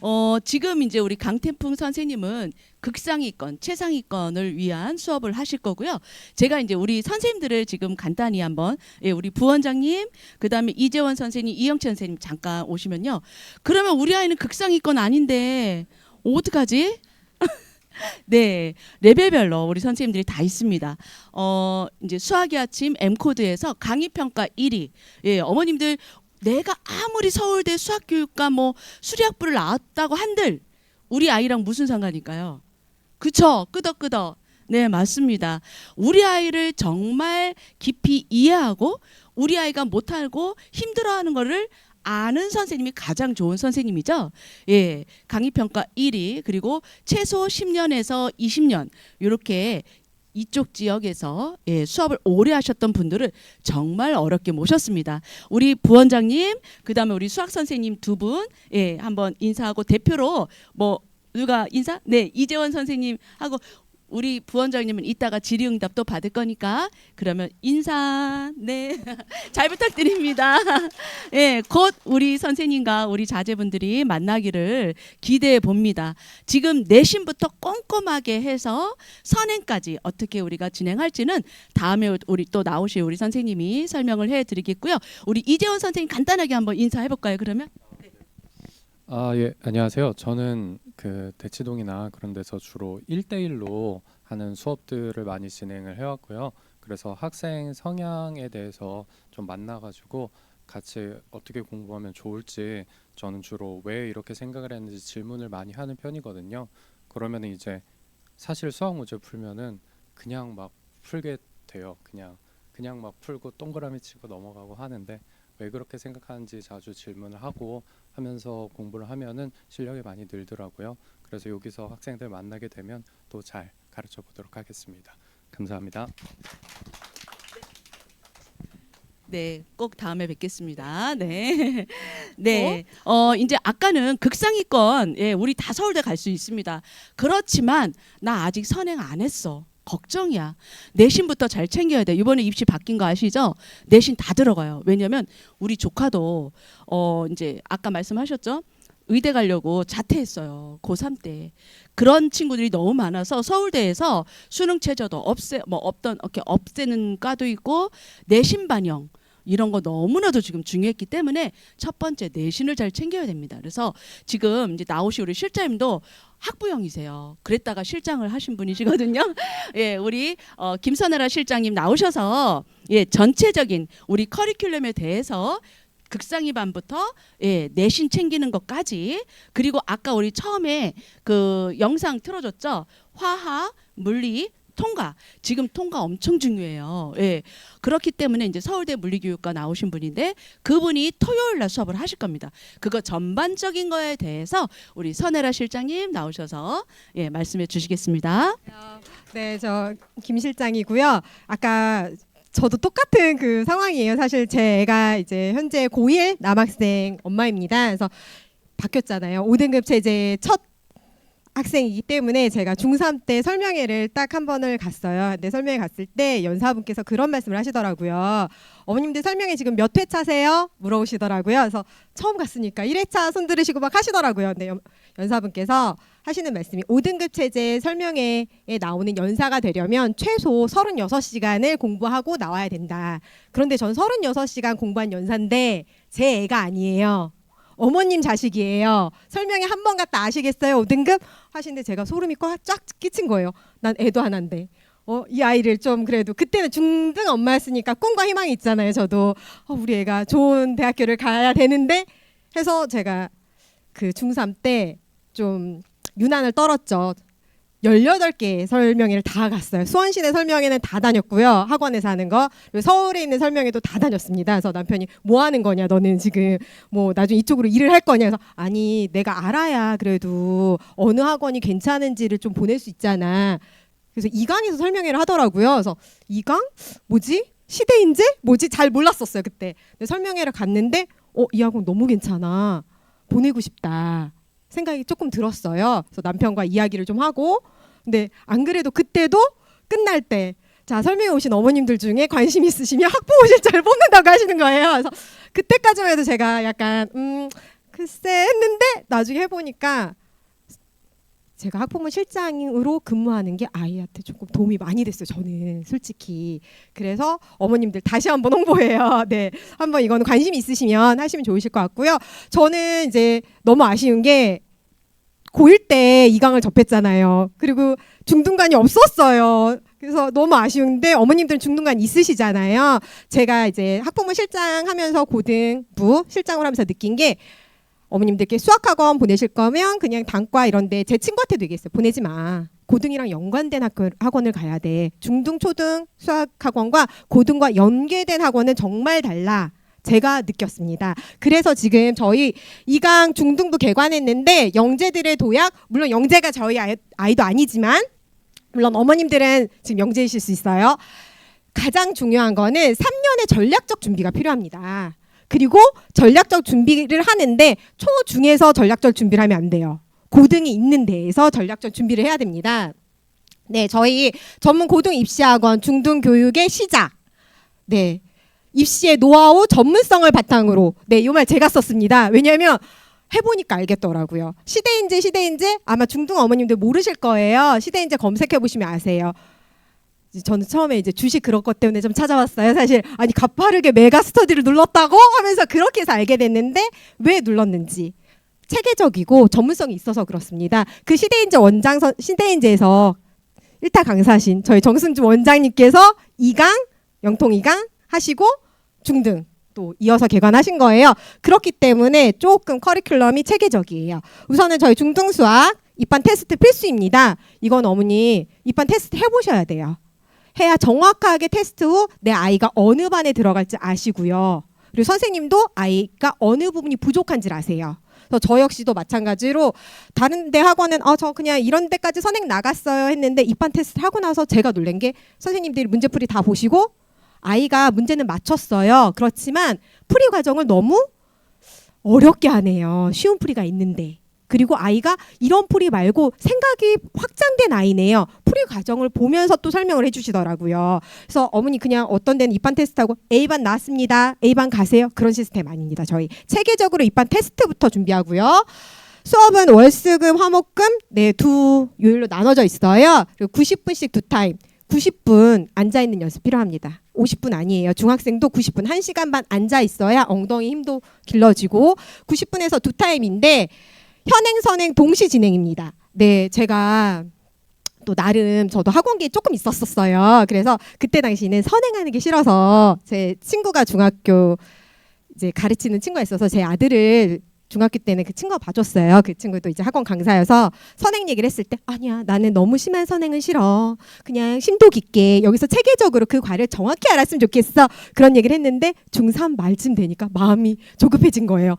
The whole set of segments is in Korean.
어, 지금 이제 우리 강태풍 선생님은 극상위권, 최상위권을 위한 수업을 하실 거고요. 제가 이제 우리 선생님들을 지금 간단히 한번 예, 우리 부원장님, 그다음에 이재원 선생님, 이영채 선생님 잠깐 오시면요. 그러면 우리 아이는 극상위권 아닌데 어떡하지? 네, 레벨별로 우리 선생님들이 다 있습니다. 어, 이제 수학의 아침 M 코드에서 강의 평가 1위. 예, 어머님들 내가 아무리 서울대 수학교육과 뭐 수리학부를 나왔다고 한들 우리 아이랑 무슨 상관일까요? 그쵸? 끄덕끄덕. 네, 맞습니다. 우리 아이를 정말 깊이 이해하고 우리 아이가 못하고 힘들어하는 거를 아는 선생님이 가장 좋은 선생님이죠. 예, 강의 평가 1위 그리고 최소 10년에서 20년 이렇게 이쪽 지역에서 예, 수업을 오래 하셨던 분들을 정말 어렵게 모셨습니다. 우리 부원장님, 그다음에 우리 수학 선생님 두 분, 예, 한번 인사하고 대표로 뭐 누가 인사? 네, 이재원 선생님 하고 우리 부원장님은 이따가 질의응답도 받을 거니까 그러면 인사 네 잘 부탁드립니다. 예, 곧 우리 선생님과 우리 자제분들이 만나기를 기대해 봅니다. 지금 내신부터 꼼꼼하게 해서 선행까지 어떻게 우리가 진행할지는 다음에 우리 또 나오실 우리 선생님이 설명을 해드리겠고요. 우리 이재원 선생님 간단하게 한번 인사해 볼까요? 그러면 아, 예, 안녕하세요. 저는 그 대치동이나 그런 데서 주로 1대1로 하는 수업들을 많이 진행을 해왔고요. 그래서 학생 성향에 대해서 좀 만나가지고 같이 어떻게 공부하면 좋을지 저는 주로 왜 이렇게 생각을 했는지 질문을 많이 하는 편이거든요. 그러면 이제 사실 수학 문제 풀면은 그냥 막 풀게 돼요. 그냥 그냥 막 풀고 동그라미 치고 넘어가고 하는데 왜 그렇게 생각하는지 자주 질문을 하고 하면서 공부를 하면은 실력이 많이 늘더라고요. 그래서 여기서 학생들 만나게 되면 또 잘 가르쳐 보도록 하겠습니다. 감사합니다. 네, 꼭 다음에 뵙겠습니다. 네. 네. 어, 이제 아까는 극상위권, 예, 우리 다 서울대 갈 수 있습니다. 그렇지만 나 아직 선행 안 했어. 걱정이야. 내신부터 잘 챙겨야 돼. 이번에 입시 바뀐 거 아시죠? 내신 다 들어가요. 왜냐면 우리 조카도 어, 이제 아까 말씀하셨죠? 의대 가려고 자퇴했어요. 고3 때. 그런 친구들이 너무 많아서 서울대에서 수능 최저도 없애 뭐 없던 이렇게 없애는 과도 있고 내신 반영 이런 거 너무나도 지금 중요했기 때문에 첫 번째 내신을 잘 챙겨야 됩니다. 그래서 지금 이제 나오시 우리 실장님도 학부형이세요. 그랬다가 실장을 하신 분이시거든요. 예, 우리 어, 김선아라 실장님 나오셔서 예, 전체적인 우리 커리큘럼에 대해서 극상위 반부터 예, 내신 챙기는 것까지 그리고 아까 우리 처음에 그 영상 틀어줬죠. 화학, 물리, 통과. 지금 통과 엄청 중요해요. 예. 그렇기 때문에 이제 서울대 물리교육과 나오신 분인데 그분이 토요일 날 수업을 하실 겁니다. 그거 전반적인 거에 대해서 우리 선혜라 실장님 나오셔서 예, 말씀해 주시겠습니다. 네, 저 김 실장이고요. 아까 저도 똑같은 그 상황이에요. 사실 제 애가 이제 현재 고1 남학생 엄마입니다. 그래서 바뀌었잖아요. 5등급 체제 첫 학생이기 때문에 제가 중3 때 설명회를 딱 한 번을 갔어요. 근데 설명회 갔을 때 연사분께서 그런 말씀을 하시더라고요. 어머님들 설명회 지금 몇 회 차세요? 물어보시더라고요. 그래서 처음 갔으니까 1회차 손 들으시고 막 하시더라고요. 근데 연- 연사분께서 하시는 말씀이 5등급 체제 설명회에 나오는 연사가 되려면 최소 36시간을 공부하고 나와야 된다. 그런데 전 36시간 공부한 연사인데 제 애가 아니에요. 어머님 자식이에요. 설명회 한 번 갔다 아시겠어요? 5등급 하시는데 제가 소름이 꽉쫙 끼친 거예요. 난 애도 하나인데. 어, 이 아이를 좀 그래도 그때는 중등 엄마였으니까 꿈과 희망이 있잖아요. 저도 어, 우리 애가 좋은 대학교를 가야 되는데 해서 제가 그 중3 때 좀 유난을 떨었죠. 18개 설명회를 다 갔어요. 수원시내 설명회는 다 다녔고요. 학원에서 하는 거. 그리고 서울에 있는 설명회도 다 다녔습니다. 그래서 남편이 뭐 하는 거냐, 너는 지금 뭐 나중에 이쪽으로 일을 할 거냐. 그래서 아니, 내가 알아야 그래도 어느 학원이 괜찮은지를 좀 보낼 수 있잖아. 그래서 이강에서 설명회를 하더라고요. 그래서 이강? 뭐지? 시대인재? 뭐지? 잘 몰랐었어요, 그때. 설명회를 갔는데 어, 이 학원 너무 괜찮아. 보내고 싶다. 생각이 조금 들었어요. 그래서 남편과 이야기를 좀 하고 근데 안 그래도 그때도 끝날 때 자, 설명회 오신 어머님들 중에 관심 있으시면 학부모 실자를 뽑는다고 하시는 거예요. 그래서 그때까지만 해도 제가 약간 음 글쎄 했는데 나중에 해보니까 제가 학부모 실장으로 근무하는 게 아이한테 조금 도움이 많이 됐어요. 저는 솔직히 그래서 어머님들 다시 한번 홍보해요. 네, 한번 이거는 관심 있으시면 하시면 좋으실 것 같고요. 저는 이제 너무 아쉬운 게 고1 때 이강을 접했잖아요. 그리고 중등간이 없었어요. 그래서 너무 아쉬운데 어머님들은 중등간 있으시잖아요. 제가 이제 학부모 실장 하면서 고등부 실장을 하면서 느낀 게 어머님들께 수학학원 보내실 거면 그냥 단과 이런데 제 친구한테도 얘기했어요. 보내지 마. 고등이랑 연관된 학교, 학원을 가야 돼. 중등, 초등 수학학원과 고등과 연계된 학원은 정말 달라. 제가 느꼈습니다. 그래서 지금 저희 이강 중등부 개관했는데 영재들의 도약 물론 영재가 저희 아이, 아이도 아니지만 물론 어머님들은 지금 영재이실 수 있어요. 가장 중요한 거는 3년의 전략적 준비가 필요합니다. 그리고 전략적 준비를 하는데 초 중에서 전략적 준비를 하면 안 돼요. 고등이 있는 데에서 전략적 준비를 해야 됩니다. 네, 저희 전문 고등 입시학원 중등 교육의 시작. 네. 입시의 노하우 전문성을 바탕으로 네, 이말 제가 썼습니다. 왜냐하면 해보니까 알겠더라고요. 시대인재 시대인재 아마 중등 어머님들 모르실 거예요. 시대인재 검색해 보시면 아세요. 저는 처음에 이제 주식 그런 것 때문에 좀 찾아봤어요. 사실 아니 가파르게 메가 스터디를 눌렀다고 하면서 그렇게 해서 알게 됐는데 왜 눌렀는지 체계적이고 전문성이 있어서 그렇습니다. 그 시대인재 원장 선 시대인재에서 일타 강사신 저희 정승주 원장님께서 2강 영통 2강 하시고 중등 또 이어서 개관하신 거예요. 그렇기 때문에 조금 커리큘럼이 체계적이에요. 우선은 저희 중등 수학 입반 테스트 필수입니다. 이건 어머니 입반 테스트 해보셔야 돼요. 해야 정확하게 테스트 후 내 아이가 어느 반에 들어갈지 아시고요. 그리고 선생님도 아이가 어느 부분이 부족한지를 아세요. 그래서 저 역시도 마찬가지로 다른 데 학원은 어 저 그냥 이런 데까지 선행 나갔어요 했는데 입반 테스트 하고 나서 제가 놀란 게 선생님들이 문제풀이 다 보시고 아이가 문제는 맞췄어요. 그렇지만 풀이 과정을 너무 어렵게 하네요. 쉬운 풀이가 있는데. 그리고 아이가 이런 풀이 말고 생각이 확장된 아이네요. 풀이 과정을 보면서 또 설명을 해주시더라고요. 그래서 어머니 그냥 어떤 데는 입반 테스트하고 A반 나왔습니다. A반 가세요. 그런 시스템 아닙니다. 저희 체계적으로 입반 테스트부터 준비하고요. 수업은 월수금, 화목금 네두 요일로 나눠져 있어요. 그리고 90분씩 두 타임. 90분 앉아 있는 연습 필요합니다. 50분 아니에요. 중학생도 90분 1시간 반 앉아 있어야 엉덩이 힘도 길러지고 90분에서 두 타임인데 현행 선행 동시 진행입니다. 네, 제가 또 나름 저도 학원기에 조금 있었었어요. 그래서 그때 당시는 선행하는 게 싫어서 제 친구가 중학교 이제 가르치는 친구가 있어서 제 아들을 중학교 때는 그 친구가 봐줬어요. 그 친구도 이제 학원 강사여서 선행 얘기를 했을 때 아니야 나는 너무 심한 선행은 싫어. 그냥 심도 깊게 여기서 체계적으로 그 과를 정확히 알았으면 좋겠어. 그런 얘기를 했는데 중3 말쯤 되니까 마음이 조급해진 거예요.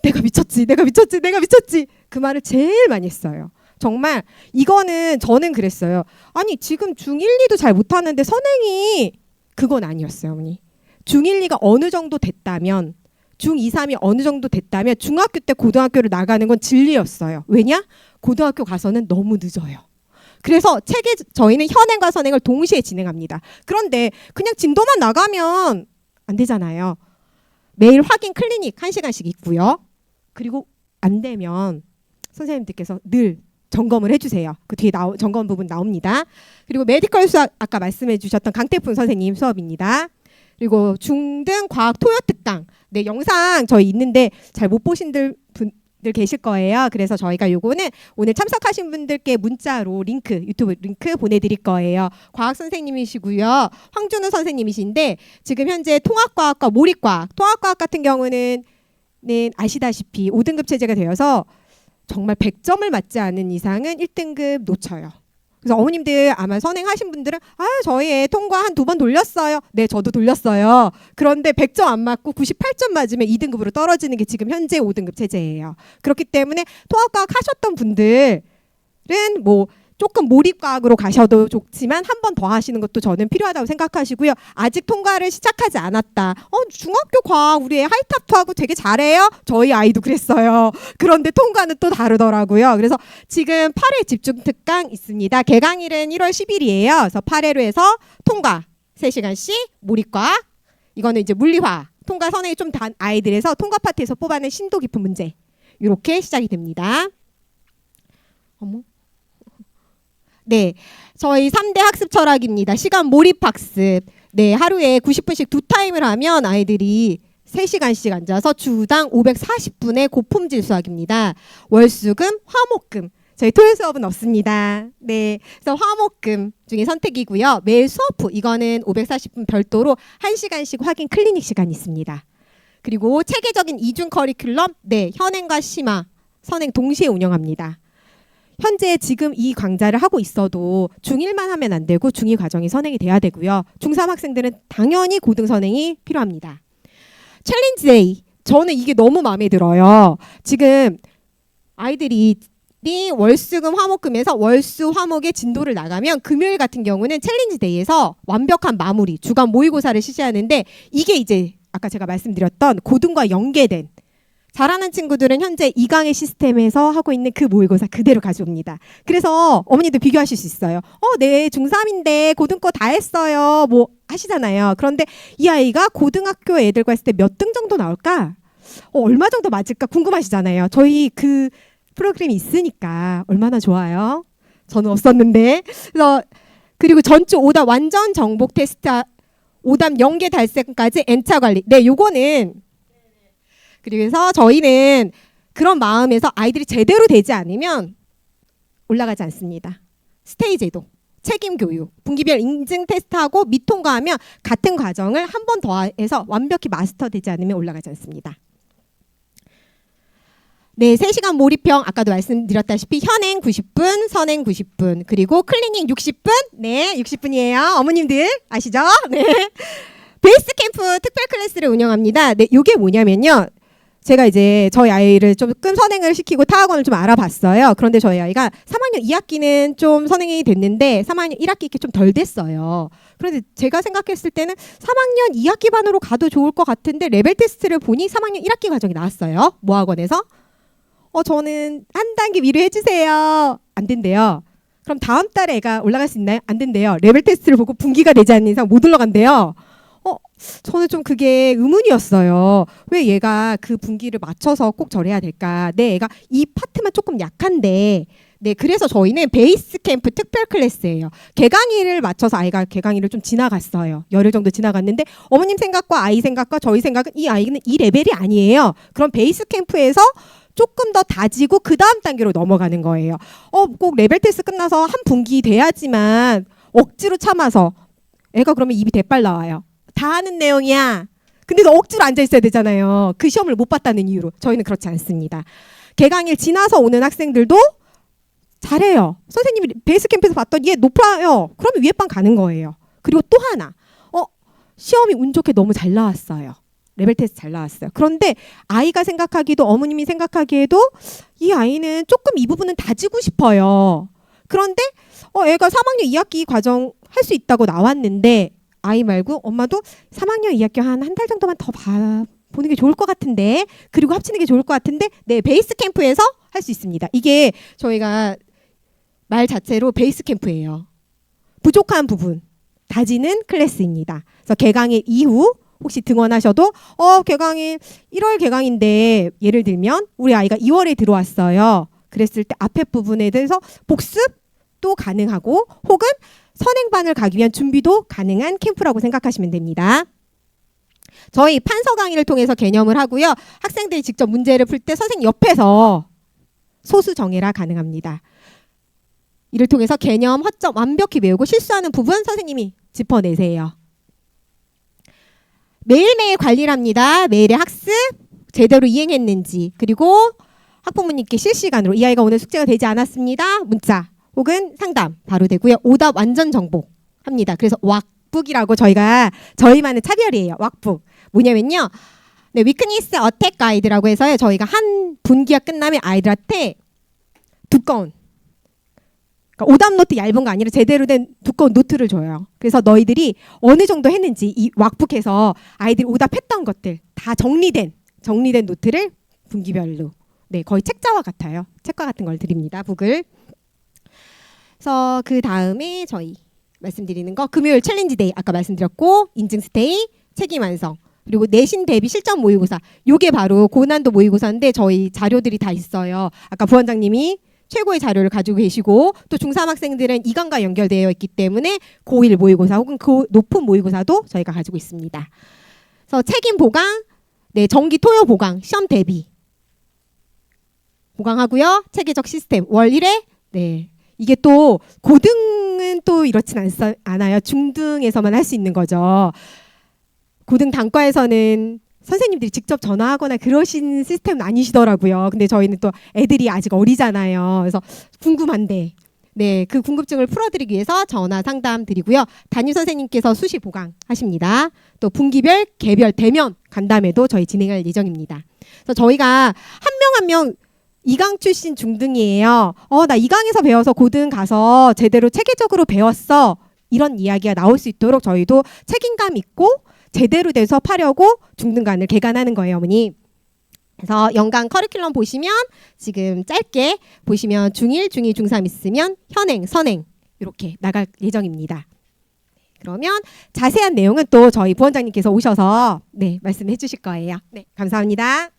헉, 내가 미쳤지, 내가 미쳤지, 내가 미쳤지. 그 말을 제일 많이 했어요. 정말 이거는 저는 그랬어요. 아니 지금 중1, 2도 잘 못하는데 선행이 그건 아니었어요, 어머니. 중1, 2가 어느 정도 됐다면 중2, 3이 어느 정도 됐다면 중학교 때 고등학교를 나가는 건 진리였어요. 왜냐? 고등학교 가서는 너무 늦어요. 그래서 체계 저희는 현행과 선행을 동시에 진행합니다. 그런데 그냥 진도만 나가면 안 되잖아요. 매일 확인 클리닉 1시간씩 있고요. 그리고 안 되면 선생님들께서 늘 점검을 해주세요. 그 뒤에 나오, 점검 부분 나옵니다. 그리고 메디컬 수학 아까 말씀해 주셨던 강태풍 선생님 수업입니다. 그리고 중등 과학 토요 특강 네 영상 저희 있는데 잘 못 보신 들 분들 계실 거예요. 그래서 저희가 요거는 오늘 참석하신 분들께 문자로 링크 유튜브 링크 보내드릴 거예요. 과학 선생님이시고요. 황준우 선생님이신데 지금 현재 통합과학과 몰입과학 통합과학 같은 경우는 네, 아시다시피 5등급 체제가 되어서 정말 100점을 맞지 않은 이상은 1등급 놓쳐요. 그래서 어머님들 아마 선행하신 분들은 아 저희 애 통과 한 두 번 돌렸어요. 네 저도 돌렸어요. 그런데 100점 안 맞고 98점 맞으면 2등급으로 떨어지는 게 지금 현재 5등급 체제예요. 그렇기 때문에 통합과학 하셨던 분들은 뭐 조금 몰입과학으로 가셔도 좋지만 한 번 더 하시는 것도 저는 필요하다고 생각하시고요. 아직 통과를 시작하지 않았다. 어, 중학교 과학 우리 애 하이탑투하고 되게 잘해요. 저희 아이도 그랬어요. 그런데 통과는 또 다르더라고요. 그래서 지금 8회 집중 특강 있습니다. 개강일은 1월 10일이에요. 그래서 8회로 해서 통과 3시간씩 몰입과학 이거는 이제 물리화 통과 선행이 좀 단 아이들에서 통과 파트에서 뽑아낸 심도 깊은 문제 이렇게 시작이 됩니다. 어머. 네. 저희 3대 학습 철학입니다. 시간 몰입 학습. 네, 하루에 90분씩 두 타임을 하면 아이들이 3시간씩 앉아서 주당 540분의 고품질 수학입니다. 월수금, 화목금. 저희 토요일 수업은 없습니다. 네. 그래서 화목금 중에 선택이고요. 매일 수업 후 이거는 540분 별도로 1시간씩 확인 클리닉 시간이 있습니다. 그리고 체계적인 이중 커리큘럼 네, 현행과 심화, 선행 동시에 운영합니다. 현재 지금 이 강좌를 하고 있어도 중1만 하면 안 되고 중2 과정이 선행이 돼야 되고요. 중3 학생들은 당연히 고등 선행이 필요합니다. 챌린지 데이. 저는 이게 너무 마음에 들어요. 지금 아이들이 이 월수금 화목금에서 월수 화목의 진도를 나가면 금요일 같은 경우는 챌린지 데이에서 완벽한 마무리 주간 모의고사를 실시하는데 이게 이제 아까 제가 말씀드렸던 고등과 연계된 잘하는 친구들은 현재 이강의 시스템에서 하고 있는 그 모의고사 그대로 가져옵니다. 그래서 어머니도 비교하실 수 있어요. 어, 네, 중3인데 고등 거 다 했어요. 뭐 하시잖아요. 그런데 이 아이가 고등학교 애들과 했을 때 몇 등 정도 나올까? 어, 얼마 정도 맞을까 궁금하시잖아요. 저희 그 프로그램이 있으니까 얼마나 좋아요. 저는 없었는데. 그래서 그리고 전주 오답 완전 정복 테스트 오답 연계 달성까지 N차 관리. 네, 요거는 그래서 저희는 그런 마음에서 아이들이 제대로 되지 않으면 올라가지 않습니다. 스테이 제도 책임 교육, 분기별 인증 테스트하고 미통과하면 같은 과정을 한 번 더 해서 완벽히 마스터되지 않으면 올라가지 않습니다. 네, 3시간 몰입형 아까도 말씀드렸다시피 현행 90분, 선행 90분, 그리고 클리닝 60분. 네, 60분이에요. 어머님들 아시죠? 네. 베이스 캠프 특별 클래스를 운영합니다. 네, 요게 뭐냐면요. 제가 이제 저희 아이를 조금 선행을 시키고 타학원을 좀 알아봤어요. 그런데 저희 아이가 3학년 2학기는 좀 선행이 됐는데 3학년 1학기 이렇게 좀 덜 됐어요. 그런데 제가 생각했을 때는 3학년 2학기 반으로 가도 좋을 것 같은데 레벨 테스트를 보니 3학년 1학기 과정이 나왔어요. 모학원에서. 어 저는 한 단계 위로 해주세요. 안 된대요. 그럼 다음 달에 애가 올라갈 수 있나요? 안 된대요. 레벨 테스트를 보고 분기가 되지 않는 이상 못 올라간대요. 어 저는 좀 그게 의문이었어요. 왜 얘가 그 분기를 맞춰서 꼭 저래야 될까? 내 애가 이 파트만 조금 약한데. 네, 그래서 저희는 베이스 캠프 특별 클래스예요. 개강일을 맞춰서 아이가 개강일을 좀 지나갔어요. 열흘 정도 지나갔는데 어머님 생각과 아이 생각과 저희 생각은 이 아이는 이 레벨이 아니에요. 그럼 베이스 캠프에서 조금 더 다지고 그 다음 단계로 넘어가는 거예요. 어, 꼭 레벨 테스트 끝나서 한 분기 돼야지만 억지로 참아서 애가 그러면 입이 대빨 나와요. 다 하는 내용이야. 근데 너 억지로 앉아 있어야 되잖아요. 그 시험을 못 봤다는 이유로 저희는 그렇지 않습니다. 개강일 지나서 오는 학생들도 잘해요. 선생님이 베이스 캠프에서 봤더니 얘 높아요. 그러면 위에 반 가는 거예요. 그리고 또 하나, 어 시험이 운 좋게 너무 잘 나왔어요. 레벨 테스트 잘 나왔어요. 그런데 아이가 생각하기도 어머님이 생각하기에도 이 아이는 조금 이 부분은 다지고 싶어요. 그런데 어 애가 3학년 2학기 과정 할 수 있다고 나왔는데 아이 말고 엄마도 3학년 2학기 한한 달 정도만 더 봐. 보는 게 좋을 것 같은데 그리고 합치는 게 좋을 것 같은데 네 베이스 캠프에서 할 수 있습니다. 이게 저희가 말 자체로 베이스 캠프예요. 부족한 부분 다지는 클래스입니다. 그래서 개강일 이후 혹시 등원하셔도 어 개강일 1월 개강인데 예를 들면 우리 아이가 2월에 들어왔어요. 그랬을 때 앞에 부분에 대해서 복습 도 가능하고 혹은 선행반을 가기 위한 준비도 가능한 캠프라고 생각하시면 됩니다. 저희 판서 강의를 통해서 개념을 하고요. 학생들이 직접 문제를 풀 때 선생님 옆에서 소수 정해라 가능합니다. 이를 통해서 개념, 허점 완벽히 외우고 실수하는 부분 선생님이 짚어내세요. 매일매일 관리를 합니다. 매일의 학습 제대로 이행했는지 그리고 학부모님께 실시간으로 이 아이가 오늘 숙제가 되지 않았습니다. 문자 혹은 상담 바로 되고요. 오답 완전 정복 합니다. 그래서 왁북이라고 저희가 저희만의 차별이에요. 왁북 뭐냐면요. 네, 위크니스 어택 가이드라고 해서요. 저희가 한 분기가 끝나면 아이들한테 두꺼운 그러니까 오답 노트 얇은 거 아니라 제대로 된 두꺼운 노트를 줘요. 그래서 너희들이 어느 정도 했는지 이 왁북해서 아이들이 오답했던 것들 다 정리된 정리된 노트를 분기별로 네 거의 책자와 같아요. 책과 같은 걸 드립니다. 북을. 그래서 그 다음에 저희 말씀드리는 거 금요일 챌린지 데이 아까 말씀드렸고 인증 스테이 책임 완성 그리고 내신 대비 실전 모의고사. 요게 바로 고난도 모의고사인데 저희 자료들이 다 있어요. 아까 부원장님이 최고의 자료를 가지고 계시고 또 중3 학생들은 이강과 연결되어 있기 때문에 고1 모의고사 혹은 그 높은 모의고사도 저희가 가지고 있습니다. 그래서 책임 보강, 네, 정기 토요 보강, 시험 대비 보강하고요. 체계적 시스템 월 1회 네. 이게 또 고등은 또 이렇진 않, 않아요. 중등에서만 할 수 있는 거죠. 고등 단과에서는 선생님들이 직접 전화하거나 그러신 시스템은 아니시더라고요. 근데 저희는 또 애들이 아직 어리잖아요. 그래서 궁금한데 네, 그 궁금증을 풀어드리기 위해서 전화 상담 드리고요. 담임 선생님께서 수시 보강 하십니다. 또 분기별, 개별, 대면 간담회도 저희 진행할 예정입니다. 그래서 저희가 한 명 한명 이강 출신 중등이에요. 어, 나 이강에서 배워서 고등 가서 제대로 체계적으로 배웠어. 이런 이야기가 나올 수 있도록 저희도 책임감 있고 제대로 돼서 파려고 중등간을 개간하는 거예요, 어머니. 그래서 연간 커리큘럼 보시면 지금 짧게 보시면 중1, 중2, 중3 있으면 현행, 선행 이렇게 나갈 예정입니다. 그러면 자세한 내용은 또 저희 부원장님께서 오셔서 네, 말씀해 주실 거예요. 네, 감사합니다.